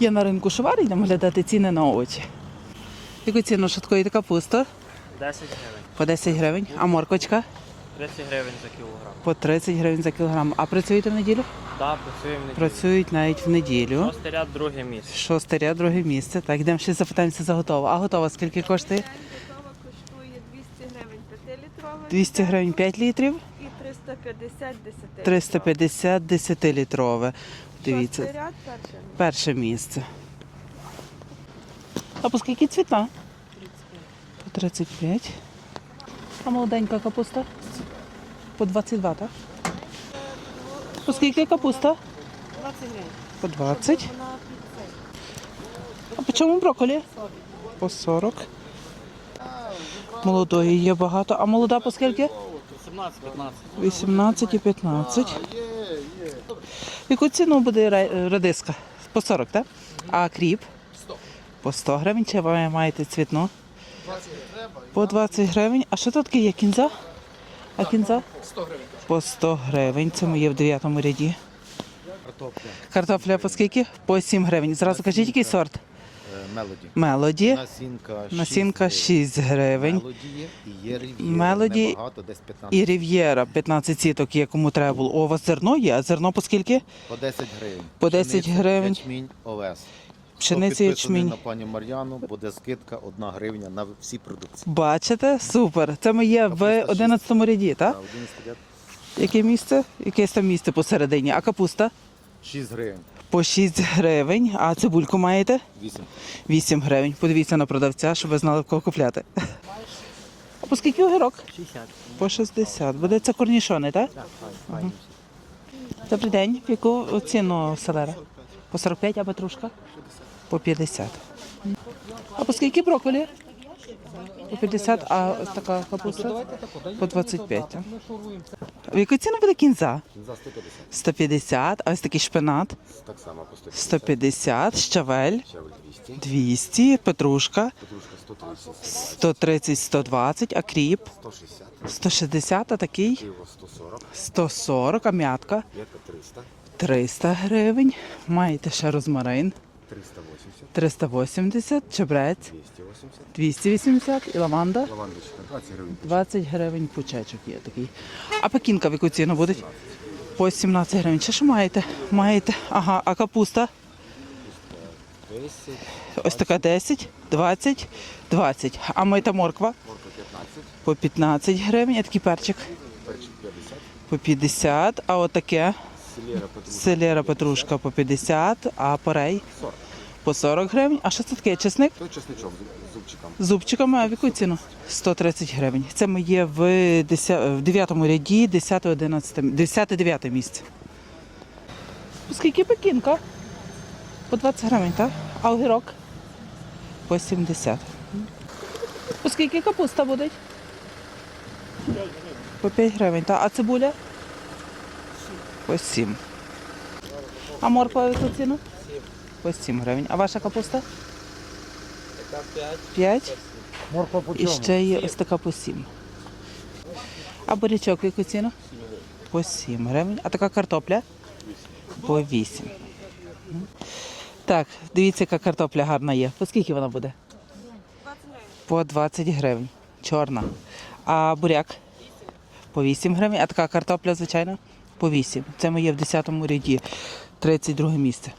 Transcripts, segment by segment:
Я на ринку Шувар, йдемо глядати ціни на овочі. Яку ціну шаткуєте капусту? 10 гривень. По 10 гривень. А моркочка? 30 гривень за кілограм. По 30 гривень за кілограм. А працюєте в неділю? Так, працюємо неділю. Працюють навіть в неділю. Шостий ряд, друге місце. Шосте ряд, друге місце. Так, йдемо ще запитаємося за готово. А готова скільки коштує? Готова коштує 200 гривень 5-літрова 200 гривень 5 літрів, 350 10 350 10-літрове. Дивіться, ряд перше місце. А по скільки цвіта? По 35. А молоденька капуста? По 22, так? По скільки капуста? 20 гривень. По 20. Вона під цей. А по чому брокколі? По 40. Молодої є багато. А молода по скільки? 17-15. 18 і 15. Яку ціну буде радиска? По 40, так? А кріп? По 100 гривень. Чи ви маєте цвітну? По 20 гривень. А що тут таке є кінза? А кінза? По 100 гривень. Це ми є в 9 ряді. Картопля по скільки? По 7 гривень. Зразу кажіть, який сорт? Мелоді. Мелоді. Насінка 6 Насінка 6 гривень. Мелоді і рів'єра. Мелоді Небагато, десь 15. І Рів'єра 15 сіток є, кому треба було. О, у вас зерно є, а зерно по скільки? По 10 гривень. По 10 гривень. Ячмінь, овес. Пшениця, ячмінь. на пані Мар'яну, буде скидка 1 гривня на всі продукції. Бачите? Супер. Це ми є в Капуста 11 ряді, так? На 11 ряд Яке місце? Якесь там місце посередині. А капуста? 6 гривень. По 6 гривень. А цибульку маєте? 8. 8 гривень. Подивіться на продавця, щоб ви знали, в кого купляти. А по скільки огірок? 60. По 60. Буде це корнішони, так? Мгм. Добрий день. В яку ціну селера? По 45, а петрушка? По 50. А по скільки брокколі? По 50, а ось така капуста? По 25. так? В яку ціну буде кінза? За 150. 150, а ось такий шпинат? Так само по 150. 150, щавель Ще 200. 200, петрушка Петрушка 130. 130, 120, а кріп 160. 160, а такий Пиво 140. 140, а м'ятка Яка 300. 300 гривень. Маєте ще розмарин 380. 380, чебрець 280. 280 і лаванда Лавандочка 20 гривень. 20 гривень пучечок є такий. А пекінка в яку ціну буде? По 17 гривень. Ще що маєте? Маєте. Ага, а капуста? 10. Ось така 10, 20, 20. А мита морква? Морква 15. По 15 гривень, а такий перчик Перчик 50. по 50, а отаке Селера петрушка. селера петрушка по 50, а порей 40. по 40 гривень. А що це таке? Чесник? Той чесничок з зубчиком. З зубчиками, а в яку ціну? 130 гривень. Це ми є в, 10, в 9 ряді, 10, 11, 10, 9 місце. Скільки пекінка? По 20 гривень, так? А огірок? По 70. По скільки капуста буде? По 5 гривень, так? А цибуля? По 7. А морква яку ціну? По 7 гривень. А ваша капуста? Така 5? Морква по І ще є ось така по 7. А бурячок в яку ціну? По 7 гривень. А така картопля? По 8. Так, дивіться, яка картопля гарна є. По скільки вона буде? 20. По 20 гривень. Чорна. А буряк? По 8 гривень. А така картопля, звичайно? По 8. Це ми є в 10 ряді. 32 місце.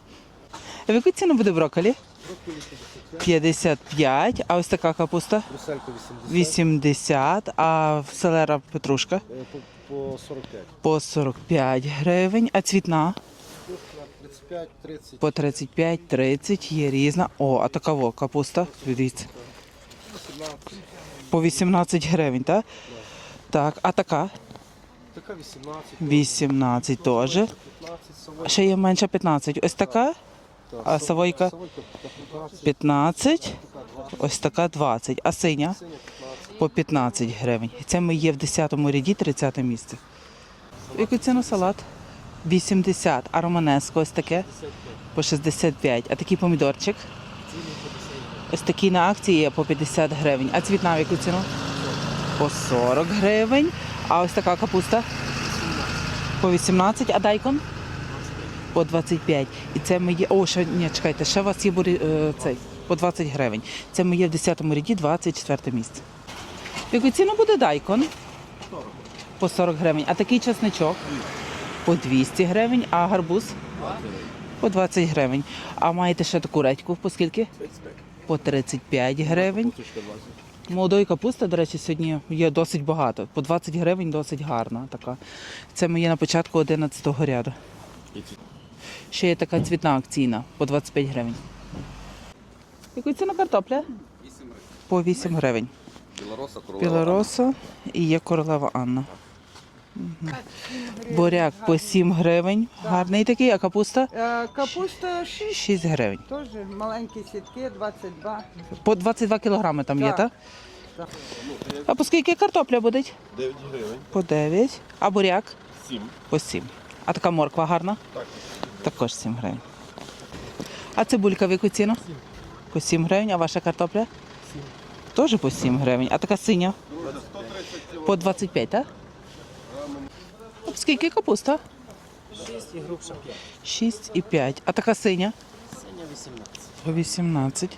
А в яку ціну буде брокколі? 55. А ось така капуста? 80. 80, а селера петрушка Е, По, по 45. по 45 гривень, а цвітна 35, 30. по 35, 30, є різна. О, а така во, капуста, дивіться. По 18 гривень, так? Так, а така? Така 18, 18 теж. 15. Ще є менше 15. Ось така, а савойка Совойка 15, 15, ось така 20, а синя синя 15. по 15 гривень. Це ми є в 10 ряді, 30 місце. Яку ціну салат? 80, а романеско ось таке по 65. А такий помідорчик? Ось такий на акції є по 50 гривень. А цвітна в яку ціну? По 40 гривень. А ось така капуста? По 18, а дайкон? по 25. І це ми є. О, ще ні, чекайте, ще у вас є бурі, е, цей по 20 гривень. Це ми є в 10 ряді, 24 місце. Яку ціну буде дайкон? По 40 гривень. А такий часничок? По 200 гривень, а гарбуз? По 20 гривень. А маєте ще таку редьку по скільки? По 35 гривень. Молодої капусти, до речі, сьогодні є досить багато. По 20 гривень досить гарна така. Це моє на початку 11-го ряду. Ще є така цвітна акційна по 25 гривень. Яку ціна картопля? По 8 гривень. Білороса, королева. Білороса і є королева Анна. Буряк по 7 гривень. Гарний такий, а капуста Е, Капуста 6, 6 гривень. теж маленькі сітки, 22. По 22 кілограми там є, Так. так? Так. А по скільки картопля буде? 9 гривень. По 9. А буряк? 7. По 7. А така морква гарна? Так. Також 7 гривень. А цибулька в яку ціну? По 7 гривень. А ваша картопля? 7. Теж по 7 гривень. А така синя? По 25, так? Скільки капуста? 6 і грубша 5. 6 і 5. А така синя? Синя 18. По 18.